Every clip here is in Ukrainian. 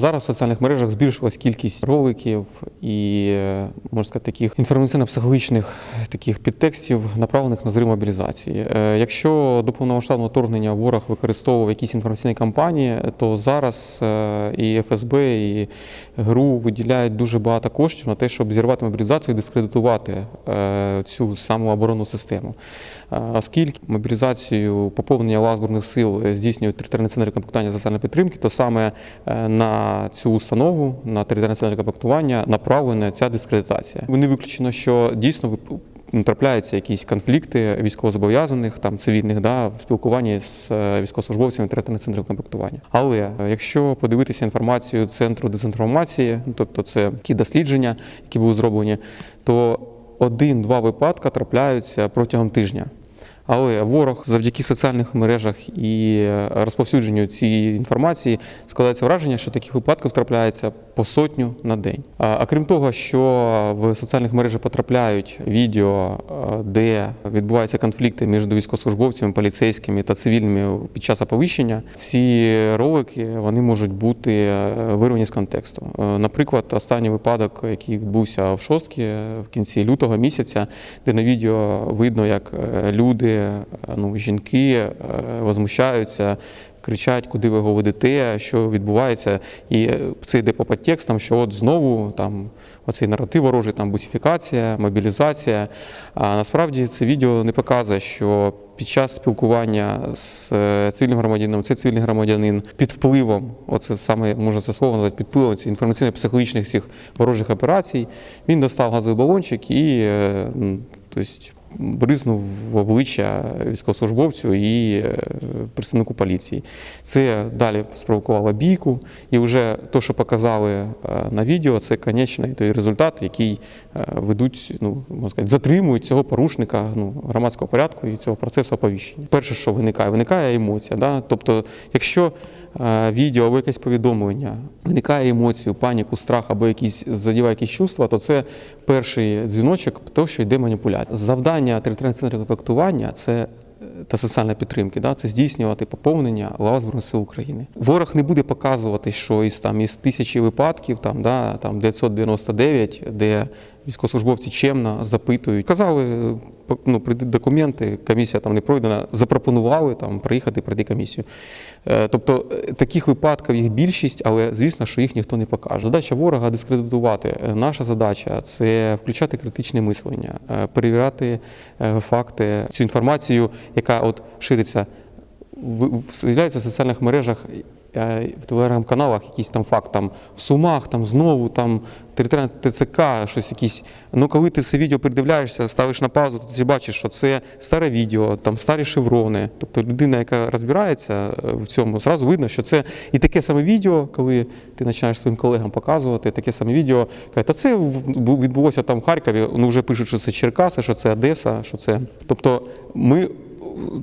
Зараз в соціальних мережах збільшилась кількість роликів і е, можна сказати, таких інформаційно-психологічних таких підтекстів, направлених на зрив мобілізації. Е, Якщо до повномасштабного вторгнення ворог використовував якісь інформаційні кампанії, то зараз е, і ФСБ, і ГРУ виділяють дуже багато коштів на те, щоб зірвати мобілізацію і дискредитувати цю саму оборонну систему. Оскільки мобілізацію поповнення лав збройних сил здійснюють територіальні центри комплектування соціальної підтримки, то саме е, цю установу, на територіальне центр комплектування направлена ця дискредитація. Не виключено, що дійсно трапляються якісь конфлікти військовозобов'язаних, там цивільних, да, в спілкуванні з е, військовослужбовцями територіальних центрів комплектування. Але е, якщо подивитися інформацію центру дезінформації, ну, тобто це ті дослідження, які були зроблені, то один-два випадки трапляються протягом тижня. Але ворог завдяки соціальних мережах і е, розповсюдженню цієї інформації складається враження, що таких випадків трапляється по сотню на день. А крім того, що в соціальних мережах потрапляють відео, е, де відбуваються конфлікти між військовослужбовцями, поліцейськими та цивільними під час оповіщення, ці ролики вони можуть бути е, вирвані з контексту. Наприклад, останній випадок, який відбувся в шостці в кінці лютого місяця, де на відео видно, як люди, е, ну жінки е, возмущаються. Кричать, куди ви його ведете, що відбувається, і е, це йде по подтекстам, що от знову там оцей наратив ворожий, там бусифікація, мобілізація. А насправді це відео не показує, що під час спілкування з цивільним громадянином, цей цивільний громадянин під впливом, оце саме можна це слово назвати, під впливом цих інформаційно-психологічних цих ворожих операцій, він достав газовий балончик і тобто, бризнув в обличчя військовослужбовцю і е, представнику поліції. Це далі спровокувало бійку, і вже те, що показали е, на відео, це конечний той результат, який е, ведуть, ну можна сказати, затримують цього порушника ну, громадського порядку і цього процесу оповіщення. Перше, що виникає, виникає емоція. Да? Тобто, якщо відео або якесь повідомлення виникає емоцію, паніку, страх або якісь задіває якісь чувства, то це перший дзвіночок, того, що йде маніпуляція. Завдання територіального центру комплектування це е, та соціальної підтримки, да, це здійснювати поповнення лав Збройних сил України. Ворог не буде показувати, що із там із тисячі випадків, там да там 999, де військовослужбовці чемно запитують. Казали, ну, прийдуть документи, комісія там не пройдена, запропонували там приїхати, пройти комісію. Е, Тобто е, таких випадків їх більшість, але звісно, що їх ніхто не покаже. Задача ворога дискредитувати. Е, Наша задача це включати критичне мислення, перевіряти факти, цю інформацію, яка от шириться в- в- соціальних мережах. е, В телеграм-каналах якийсь там факт там в Сумах, там знову там територіальне ТЦК, щось якісь. Ну коли ти це відео передивляєшся, ставиш на паузу, то ти бачиш, що це старе відео, там старі шеврони. Тобто людина, яка розбирається е, в цьому, зразу видно, що це і таке саме відео, коли ти починаєш своїм колегам показувати, таке саме відео, каже, та це відбулося там в Харкові. Ну вже пишуть, що це Черкаси, що це Одеса, що це. Тобто ми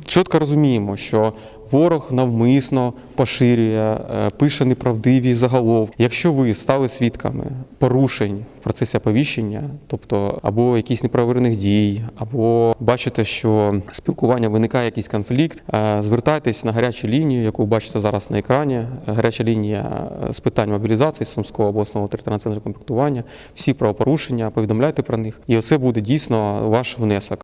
чітко розуміємо, що ворог навмисно поширює, е, пише неправдиві заголовки. Якщо ви стали свідками порушень в процесі оповіщення, тобто або якісь неправомірних дій, або бачите, що спілкування виникає якийсь конфлікт, е, звертайтесь на гарячу лінію, яку бачите зараз на екрані. Гаряча лінія е, з питань мобілізації Сумського обласного територіального центру комплектування. Всі правопорушення, повідомляйте про них, і оце буде дійсно ваш внесок.